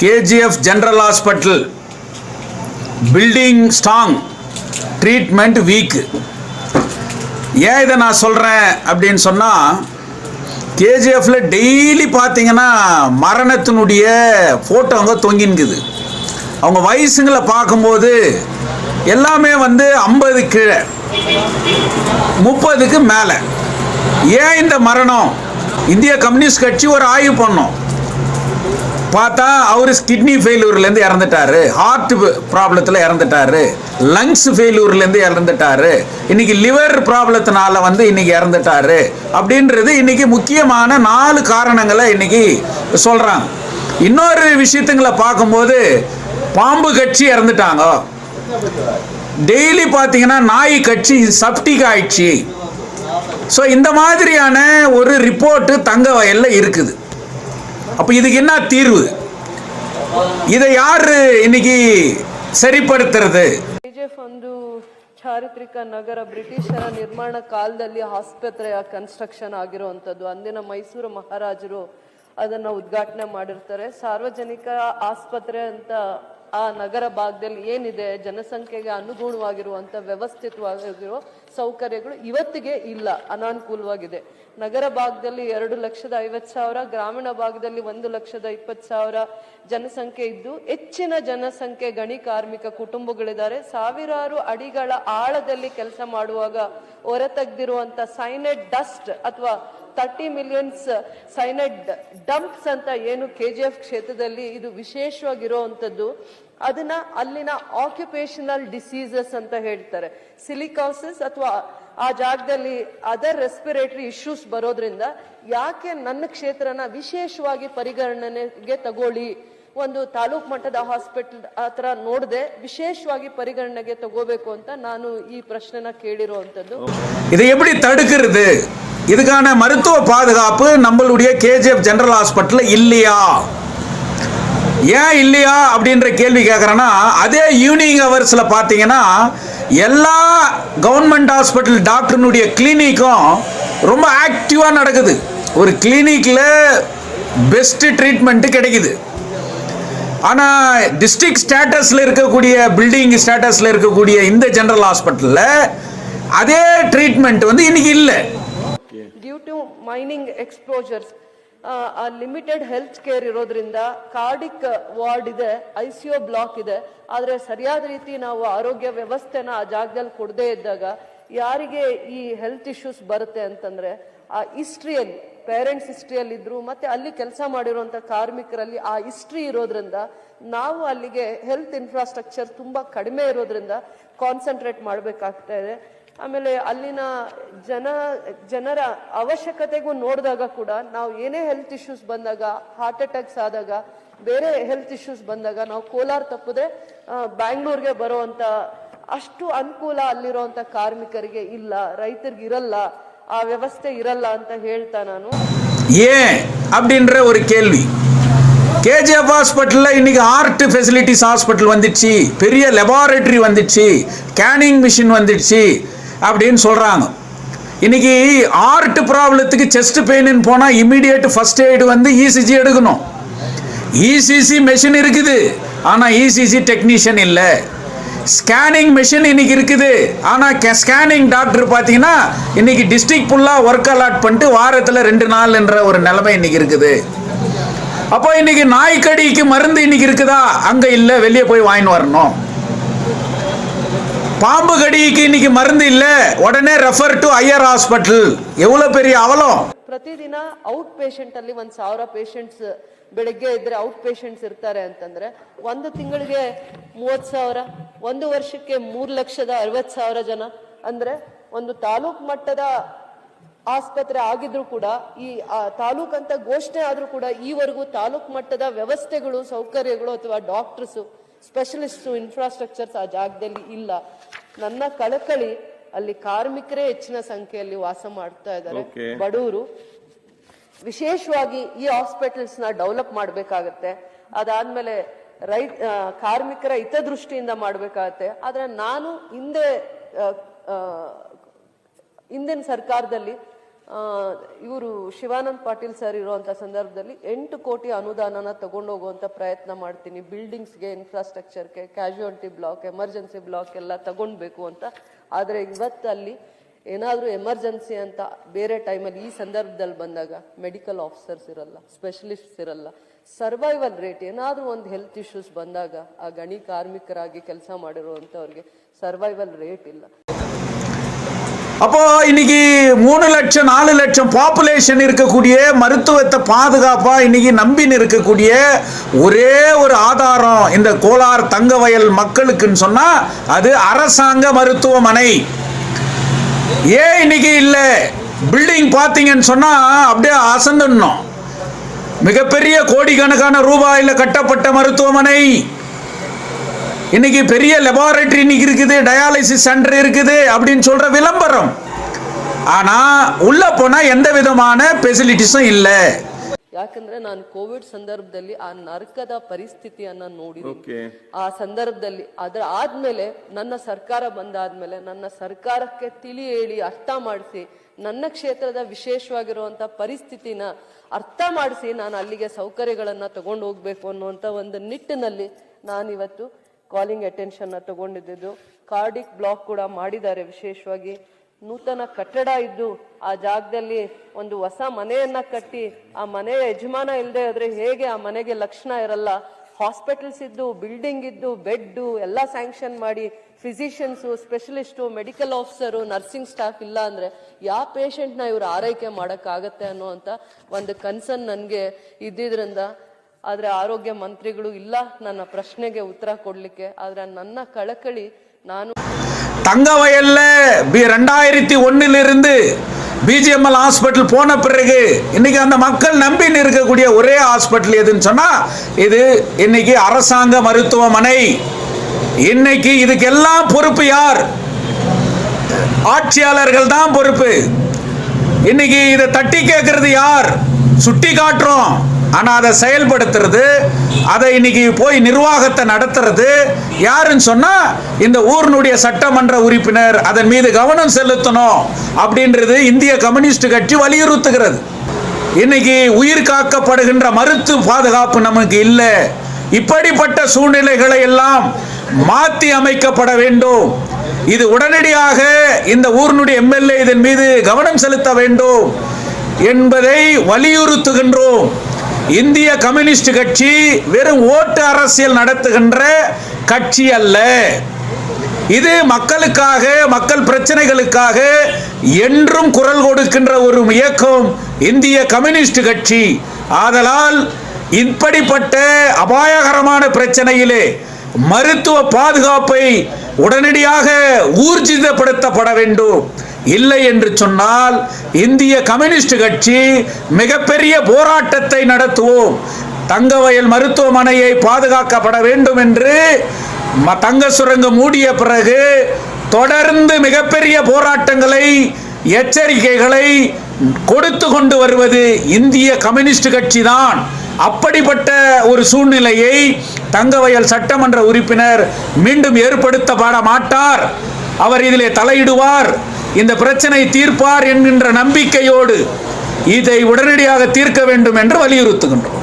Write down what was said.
KGF general hospital building strong treatment weak ஏன் இதை நான் சொல்கிறேன் அப்படின்னு சொன்னால் கேஜிஎஃப்ல டெய்லி பார்த்தீங்கன்னா மரணத்தினுடைய ஃபோட்டோ அங்கே தொங்கின்குது அவங்க வயசுங்களை பார்க்கும்போது எல்லாமே வந்து ஐம்பது கீழே. முப்பதுக்கு மேலே. ஏன் இந்த மரணம்? இந்திய கம்யூனிஸ்ட் கட்சி ஒரு ஆய்வு பண்ணோம். பார்த்தா அவர் கிட்னி ஃபெயிலியூர்லேருந்து இறந்துட்டாரு. ஹார்ட் ப்ராப்ளத்தில் இறந்துட்டாரு. லங்ஸ் ஃபெயிலியூர்லேருந்து இறந்துட்டாரு. இன்னைக்கு லிவர் ப்ராப்ளத்தினால வந்து இன்னைக்கு இறந்துட்டாரு. அப்படின்றது இன்னைக்கு முக்கியமான நாலு காரணங்களை இன்னைக்கு சொல்கிறாங்க இன்னொரு விஷயத்துங்களை பார்க்கும்போது பாம்பு கட்சி இறந்துட்டாங்க. டெய்லி பார்த்தீங்கன்னா நாய் கட்சி சப்டிக் ஆயிடுச்சு. ஸோ இந்த மாதிரியான ஒரு ரிப்போர்ட்டு தங்க வயலில் இருக்குது. அப்போ இதுக்கு என்ன தீர்வு இதை யாரு இன்னைக்கு சரிப்படுத்துறது ಕೆಜಿಎಫ್ ಒಂದು ಚಾರಿತ್ರಿಕ ನಗರ ಬ್ರಿಟಿಷರ ನಿರ್ಮಾಣ ಕಾಲದಲ್ಲಿ ಆಸ್ಪತ್ರೆಯ ಕನ್ಸ್ಟ್ರಕ್ಷನ್ ಆಗಿರುವಂಥದ್ದು ಅಂದಿನ ಮೈಸೂರು ಮಹಾರಾಜರು ಅದನ್ನ ಉದ್ಘಾಟನೆ ಮಾಡಿರ್ತಾರೆ ಸಾರ್ವಜನಿಕ ಆಸ್ಪತ್ರೆ ಅಂತ ಆ ನಗರ ಭಾಗದಲ್ಲಿ ಏನಿದೆ, ಜನಸಂಖ್ಯೆಗೆ ಅನುಗುಣವಾಗಿರುವಂಥ ವ್ಯವಸ್ಥಿತವಾಗಿರುವ ಸೌಕರ್ಯಗಳು ಇವತ್ತಿಗೆ ಇಲ್ಲ, ಅನಾನುಕೂಲವಾಗಿದೆ. ನಗರ ಭಾಗದಲ್ಲಿ ಎರಡು ಲಕ್ಷದ ಐವತ್ತು ಸಾವಿರ, ಗ್ರಾಮೀಣ ಭಾಗದಲ್ಲಿ ಒಂದು ಲಕ್ಷದ ಇಪ್ಪತ್ತು ಸಾವಿರ ಜನಸಂಖ್ಯೆ ಇದ್ದು, ಹೆಚ್ಚಿನ ಜನಸಂಖ್ಯೆ ಗಣಿ ಕಾರ್ಮಿಕ ಕುಟುಂಬಗಳಿದ್ದಾರೆ. ಸಾವಿರಾರು ಅಡಿಗಳ ಆಳದಲ್ಲಿ ಕೆಲಸ ಮಾಡುವಾಗ ಹೊರತೆಗೆದಿರುವಂಥ ಸೈನೆಡ್ ಡಸ್ಟ್ ಅಥವಾ ತರ್ಟಿ ಮಿಲಿಯನ್ಸ್ ಸೈನೈಡ್ ಡಂಪ್ಸ್ ಅಂತ ಏನು ಕೆ ಜಿ ಎಫ್ ಕ್ಷೇತ್ರದಲ್ಲಿ ಇದು ವಿಶೇಷವಾಗಿರುವಂಥದ್ದು. ಅದನ್ನ ಅಲ್ಲಿನ ಆಕ್ಯುಪೇಷನಲ್ ಡಿಸೀಸಸ್ ಅಂತ ಹೇಳ್ತಾರೆ. ಸಿಲಿಕಾಸಸ್ ಅಥವಾ ಆ ಜಾಗದಲ್ಲಿ ಅದರ್ ರೆಸ್ಪಿರೇಟರಿ ಇಶ್ಯೂಸ್ ಬರೋದ್ರಿಂದ ಯಾಕೆ ನನ್ನ ಕ್ಷೇತ್ರನ ವಿಶೇಷವಾಗಿ ಪರಿಗಣನೆಗೆ ತಗೊಳ್ಳಿ ಒಂದು ತಾಲೂಕ್ ಮಟ್ಟದ ಹಾಸ್ಪಿಟಲ್ ಹತ್ರ ನೋಡದೆ ವಿಶೇಷವಾಗಿ ಪರಿಗಣನೆಗೆ ತಗೋಬೇಕು ಅಂತ ನಾನು ಈ ಪ್ರಶ್ನೆನ ಕೇಳಿರುವಂತದ್ದು இதை எப்படி தடுக்கிறது இதுக்கான மருத்துவ பாதுகாப்பு நம்மளுடைய கேஜிஎஃப் ஜெனரல் ஹாஸ்பிட்டலில் இல்லையா ஏன் இல்லையா அப்படின்ற கேள்வி கேட்குறேன்னா அதே ஈவினிங் ஹவர்ஸில் பார்த்தீங்கன்னா எல்லா கவர்மெண்ட் ஹாஸ்பிட்டல் டாக்டர்னுடைய கிளினிக்கும் ரொம்ப ஆக்டிவாக நடக்குது ஒரு கிளினிக்கில் பெஸ்ட்டு ட்ரீட்மெண்ட்டு கிடைக்குது ஆனால் டிஸ்ட்ரிக்ட் ஸ்டேட்டஸில் இருக்கக்கூடிய பில்டிங் ஸ்டேட்டஸில் இருக்கக்கூடிய இந்த ஜெனரல் ஹாஸ்பிட்டலில் அதே ட்ரீட்மெண்ட் வந்து இன்னைக்கு இல்லை due to mining exposures limited health care ಇರೋದ್ರಿಂದ ಕಾರ್ಡಿಕ್ ವಾರ್ಡ್ ಇದೆ ಐ ಸಿ ಯು ಬ್ಲಾಕ್ ಇದೆ ಆದ್ರೆ ಸರಿಯಾದ ರೀತಿ ನಾವು ಆರೋಗ್ಯ ವ್ಯವಸ್ಥೆನ ಆ ಜಾಗದಲ್ಲಿ ಕೊಡದೇ ಇದ್ದಾಗ ಯಾರಿಗೆ ಈ ಹೆಲ್ತ್ ಇಶ್ಯೂಸ್ ಬರುತ್ತೆ ಅಂತಂದ್ರೆ ಆ ಹಿಸ್ಟ್ರಿಯಲ್ಲಿ ಪೇರೆಂಟ್ಸ್ ಹಿಸ್ಟ್ರಿಯಲ್ಲಿ ಇದ್ರು ಮತ್ತೆ ಅಲ್ಲಿ ಕೆಲಸ ಮಾಡಿರುವಂತ ಕಾರ್ಮಿಕರಲ್ಲಿ ಆ ಹಿಸ್ಟ್ರಿ ಇರೋದ್ರಿಂದ ನಾವು ಅಲ್ಲಿಗೆ ಹೆಲ್ತ್ ಇನ್ಫ್ರಾಸ್ಟ್ರಕ್ಚರ್ ತುಂಬಾ ಕಡಿಮೆ ಇರೋದ್ರಿಂದ ಕಾನ್ಸಂಟ್ರೇಟ್ ಮಾಡಬೇಕಾಗ್ತಾ ಇದೆ. ಆಮೇಲೆ ಅಲ್ಲಿನ ಜನ, ಜನರ ಅವಶ್ಯಕತೆಗೂ ನೋಡಿದಾಗ ಕೂಡ ನಾವು ಏನೇ ಹೆಲ್ತ್ ಇಶ್ಯೂಸ್ ಬಂದಾಗ ಹಾರ್ಟ್ ಅಟ್ಯಾಕ್ಸ್ ಆದಾಗ, ಬೇರೆ ಹೆಲ್ತ್ ಇಶ್ಯೂಸ್ ಬಂದಾಗ ನಾವು ಕೋಲಾರ ತಪ್ಪದೆ ಬ್ಯಾಂಗ್ಳೂರ್ಗೆ ಬರುವಂತ ಅಷ್ಟು ಅನುಕೂಲ ಅಲ್ಲಿರುವಂತ ಕಾರ್ಮಿಕರಿಗೆ ಇಲ್ಲ, ರೈತರಿಗೆ ಇರಲ್ಲ. ಆ ವ್ಯವಸ್ಥೆ ಇರಲ್ಲ ಅಂತ ಹೇಳ್ತಾ ನಾನು ஏன் அப்படின்ற ஒரு கேள்வி கேஜிஎஃப் ஹாஸ்பிட்டலில் இன்னைக்கு ஆர்ட் ஃபெசிலிட்டிஸ் ஹாஸ்பிட்டல் வந்துடுச்சு பெரிய லெபார்டரி வந்துடுச்சு கேனிங் மிஷின் வந்துடுச்சு அப்படின்னு சொல்கிறாங்க இன்னைக்கு ஆர்ட் ப்ராப்ளத்துக்கு செஸ்ட் பெயின்னு போனால் இம்மிடியேட் ஃபர்ஸ்ட் எய்டு வந்து இசிஜி எடுக்கணும் இசிசி மெஷின் இருக்குது ஆனால் இசிசி டெக்னீஷியன் இல்லை ஸ்கேனிங் மெஷின் இன்னைக்கு இருக்குது ஆனால் ஸ்கேனிங் டாக்டர் பார்த்தீங்கன்னா இன்னைக்கு டிஸ்ட்ரிக்ட் ஃபுல்லாக ஒர்க் அலாட் பண்ணிட்டு வாரத்தில் ரெண்டு நாள் என்ற ஒரு நிலைமை இன்னைக்கு இருக்குது அப்போ இன்னைக்கு நாய்க்கடிக்கு மருந்து இன்னைக்கு இருக்குதா அங்கே இல்லை வெளியே போய் வாங்கின்னு வரணும் பாம்பு கடிக்கு இன்னைக்கு மருந்து இல்லை உடனே ரெஃபர் டு ஐயர் ஹாஸ்பிட்டல் எவ்வளோ பெரிய அவலம் ಪ್ರತಿದಿನ ಔಟ್ ಪೇಷಂಟ್ ಅಲ್ಲಿ ಒಂದ್ ಸಾವಿರ ಪೇಷಂಟ್ಸ್ ಬೆಳಗ್ಗೆ ಇದ್ರೆ ಔಟ್ ಪೇಷಂಟ್ಸ್ ಇರ್ತಾರೆ ಅಂತಂದ್ರೆ ಒಂದು ತಿಂಗಳಿಗೆ ಮೂವತ್ ಸಾವಿರ ಒಂದು ವರ್ಷಕ್ಕೆ ಮೂರ್ ಲಕ್ಷದ ಅರವತ್ ಸಾವಿರ ಜನ. ಅಂದ್ರೆ ಒಂದು ತಾಲೂಕ್ ಮಟ್ಟದ ಆಸ್ಪತ್ರೆ ಆಗಿದ್ರು ಕೂಡ ಈ ಆ, ತಾಲೂಕ್ ಅಂತ ಘೋಷಣೆ ಆದ್ರೂ ಕೂಡ ಈವರೆಗೂ ತಾಲೂಕ್ ಮಟ್ಟದ ವ್ಯವಸ್ಥೆಗಳು ಸೌಕರ್ಯಗಳು ಅಥವಾ ಡಾಕ್ಟರ್ಸ್ ಸ್ಪೆಷಲಿಸ್ಟ್ ಇನ್ಫ್ರಾಸ್ಟ್ರಕ್ಚರ್ಸ್ ಆ ಜಾಗದಲ್ಲಿ ಇಲ್ಲ. ನನ್ನ ಕಳಕಳಿ ಅಲ್ಲಿ ಕಾರ್ಮಿಕರೇ ಹೆಚ್ಚಿನ ಸಂಖ್ಯೆಯಲ್ಲಿ ವಾಸ ಮಾಡ್ತಾ ಇದ್ದಾರೆ. ಬಡವರು ವಿಶೇಷವಾಗಿ ಈ ಹಾಸ್ಪಿಟಲ್ಸ್ನ ಡೆವಲಪ್ ಮಾಡಬೇಕಾಗತ್ತೆ. ಅದಾದಮೇಲೆ ರೈ ಕಾರ್ಮಿಕರ ಹಿತದೃಷ್ಟಿಯಿಂದ ಮಾಡಬೇಕಾಗತ್ತೆ. ಆದರೆ ನಾನು ಹಿಂದೆ ಹಿಂದಿನ ಸರ್ಕಾರದಲ್ಲಿ ಇವರು ಶಿವಾನಂದ್ ಪಾಟೀಲ್ ಸರ್ ಇರುವಂಥ ಸಂದರ್ಭದಲ್ಲಿ ಎಂಟು ಕೋಟಿ ಅನುದಾನನ ತಗೊಂಡೋಗುವಂತ ಪ್ರಯತ್ನ ಮಾಡ್ತೀನಿ. ಬಿಲ್ಡಿಂಗ್ಸ್ಗೆ ಇನ್ಫ್ರಾಸ್ಟ್ರಕ್ಚರ್ಗೆ ಕ್ಯಾಶುಯಾಲಿಟಿ ಬ್ಲಾಕ್ ಎಮರ್ಜೆನ್ಸಿ ಬ್ಲಾಕ್ ಎಲ್ಲ ತಗೊಂಡ್ಬೇಕು ಅಂತ. ಆದರೆ ಇವತ್ತು ಅಲ್ಲಿ ಏನಾದರೂ ಎಮರ್ಜೆನ್ಸಿ ಅಂತ ಬೇರೆ ಟೈಮಲ್ಲಿ ಈ ಸಂದರ್ಭದಲ್ಲಿ ಬಂದಾಗ ಮೆಡಿಕಲ್ ಆಫೀಸರ್ಸ್ ಇರಲ್ಲ ಸ್ಪೆಷಲಿಸ್ಟ್ಸ್ ಇರಲ್ಲ ಸರ್ವೈವಲ್ ರೇಟ್ ಏನಾದರೂ ಒಂದು ಹೆಲ್ತ್ ಇಶ್ಯೂಸ್ ಬಂದಾಗ ಆ ಗಣಿ ಕಾರ್ಮಿಕರಾಗಿ ಕೆಲಸ ಮಾಡಿರುವಂಥವ್ರಿಗೆ ಸರ್ವೈವಲ್ ರೇಟ್ ಇಲ್ಲ அப்போ இன்னைக்கு மூணு லட்சம் நாலு லட்சம் பாப்புலேஷன் இருக்கக்கூடிய மருத்துவத்தை பாதுகாப்பா இன்னைக்கு நம்பின்னு இருக்கக்கூடிய ஒரே ஒரு ஆதாரம் இந்த கோலார் தங்கவயல் மக்களுக்குன்னு சொன்னா அது அரசாங்க மருத்துவமனை ஏன் இன்னைக்கு இல்லை? பில்டிங் பார்த்தீங்கன்னு சொன்னால் அப்படியே அசந்துடணும். மிகப்பெரிய கோடிக்கணக்கான ரூபாயில் கட்டப்பட்ட மருத்துவமனை. இன்னைக்கு பெரிய லெபார்டரி இன்னைக்கு இருக்குது டயாலிசிஸ் சென்டர் இருக்குது அப்படின்னு சொல்கிற விளம்பரம். ஆனால் உள்ளே போனால் எந்த விதமான ஃபெசிலிட்டிஸும் இல்லை. ಯಾಕಂದ್ರೆ ನಾನು ಕೋವಿಡ್ ಸಂದರ್ಭದಲ್ಲಿ ಆ ನರಕದ ಪರಿಸ್ಥಿತಿಯನ್ನ ನೋಡಿದ್ದೀನಿ ಆ ಸಂದರ್ಭದಲ್ಲಿ ಅದರ ಆದ್ಮೇಲೆ ನನ್ನ ಸರ್ಕಾರ ಬಂದಾದ್ಮೇಲೆ ನನ್ನ ಸರ್ಕಾರಕ್ಕೆ ತಿಳಿ ಹೇಳಿ ಅರ್ಥ ಮಾಡಿಸಿ ನನ್ನ ಕ್ಷೇತ್ರದ ವಿಶೇಷವಾಗಿರುವಂತ ಪರಿಸ್ಥಿತಿನ ಅರ್ಥ ಮಾಡಿಸಿ ನಾನು ಅಲ್ಲಿಗೆ ಸೌಕರ್ಯಗಳನ್ನ ತಗೊಂಡು ಹೋಗ್ಬೇಕು ಅನ್ನುವಂತ ಒಂದು ನಿಟ್ಟಿನಲ್ಲಿ ನಾನಿವತ್ತು ಕಾಲಿಂಗ್ ಅಟೆನ್ಷನ್ ತಗೊಂಡಿದ್ದು. ಕಾರ್ಡಿಕ್ ಬ್ಲಾಕ್ ಕೂಡ ಮಾಡಿದ್ದಾರೆ ವಿಶೇಷವಾಗಿ. ನೂತನ ಕಟ್ಟಡ ಇದ್ದು ಆ ಜಾಗದಲ್ಲಿ ಒಂದು ಹೊಸ ಮನೆಯನ್ನ ಕಟ್ಟಿ, ಆ ಮನೆಯ ಯಜಮಾನ ಇಲ್ಲದೆ ಆದರೆ ಹೇಗೆ ಆ ಮನೆಗೆ ಲಕ್ಷಣ ಇರಲ್ಲ. ಹಾಸ್ಪಿಟಲ್ಸ್ ಇದ್ದು ಬಿಲ್ಡಿಂಗ್ ಇದ್ದು ಬೆಡ್ ಎಲ್ಲ ಸ್ಯಾಂಕ್ಷನ್ ಮಾಡಿ physicians specialist medical officer nursing staff ಇಲ್ಲ ಅಂದ್ರೆ ಯಾವ ಪೇಷಂಟ್ನ ಇವರು ಆರೈಕೆ ಮಾಡೋಕ್ಕಾಗತ್ತೆ ಅಂತ ಒಂದು ಕನ್ಸರ್ನ್ ನನಗೆ ಇದ್ದಿದ್ರಿಂದ. ಆದರೆ ಆರೋಗ್ಯ ಮಂತ್ರಿಗಳು ಇಲ್ಲ, ನನ್ನ ಪ್ರಶ್ನೆಗೆ ಉತ್ತರ ಕೊಡ್ಲಿಕ್ಕೆ. ಆದರೆ ನನ್ನ ಕಳಕಳಿ ನಾನು தங்கவயல்ல பி ரெண்டாயிரத்தி ஒன்னிலிருந்து பிஜிஎம்எல் ஹாஸ்பிட்டல் போன பிறகு இன்னைக்கு அந்த மக்கள் நம்பின்னு இருக்கக்கூடிய ஒரே ஹாஸ்பிட்டல் எதுன்னு சொன்னா இது இன்னைக்கு அரசாங்க மருத்துவமனை. இன்னைக்கு இதுக்கெல்லாம் பொறுப்பு யார்? ஆட்சியாளர்கள் தான் பொறுப்பு. இன்னைக்கு இதை தட்டி கேட்கறது யார்? சுட்டி காட்டுறோம் ஆனால் அதை செயல்படுத்துறது அதை இன்னைக்கு போய் நிர்வாகத்தை நடத்துறது யாருன்னு சொன்னா இந்த ஊரினுடைய சட்டமன்ற உறுப்பினர் அதன் மீது கவனம் செலுத்தணும் அப்படின்றது இந்திய கம்யூனிஸ்ட் கட்சி வலியுறுத்துகிறது. இன்னைக்கு உயிர் காக்கப்படுகின்ற மருத்துவ பாதுகாப்பு நமக்கு இல்லை. இப்படிப்பட்ட சூழ்நிலைகளை எல்லாம் மாற்றி அமைக்கப்பட வேண்டும். இது உடனடியாக இந்த ஊரினுடைய எம்எல்ஏ இதன் மீது கவனம் செலுத்த வேண்டும் என்பதை வலியுறுத்துகின்றோம். இந்திய கம்யூனிஸ்ட் கட்சி வெறும் ஓட்டு அரசியல் நடத்துகின்ற கட்சி அல்ல. இது மக்களுக்காக மக்கள் பிரச்சனைகளுக்காக என்றும் குரல் கொடுக்கின்ற ஒரு இயக்கம் இந்திய கம்யூனிஸ்ட் கட்சி. ஆதலால் இப்படிப்பட்ட அபாயகரமான பிரச்சனையிலே மருத்துவ பாதுகாப்பை உடனடியாக ஊர்ஜிதப்படுத்தப்பட வேண்டும். இல்லை என்று சொன்னால் இந்திய கம்யூனிஸ்ட் கட்சி மிகப்பெரிய போராட்டத்தை நடத்துவோம். தங்கவயல் மருத்துவமனையை பாதுகாக்கப்பட வேண்டும் என்று ம- தங்க சுரங்கம் மூடிய பிறகு தொடர்ந்து மிகப்பெரிய போராட்டங்களை எச்சரிக்கைகளை கொடுத்து கொண்டு வருவது இந்திய கம்யூனிஸ்ட் கட்சி தான் அப்படிப்பட்ட ஒரு சூழ்நிலையை தங்கவயல் சட்டமன்ற உறுப்பினர் மீண்டும் ஏற்படுத்தப்பட மாட்டார் அவர் இதிலே தலையிடுவார். இந்த பிரச்சனை தீர்ப்பார் என்கின்ற நம்பிக்கையோடு இதை உடனடியாக தீர்க்க வேண்டும் என்று வலியுறுத்துகின்றோம்.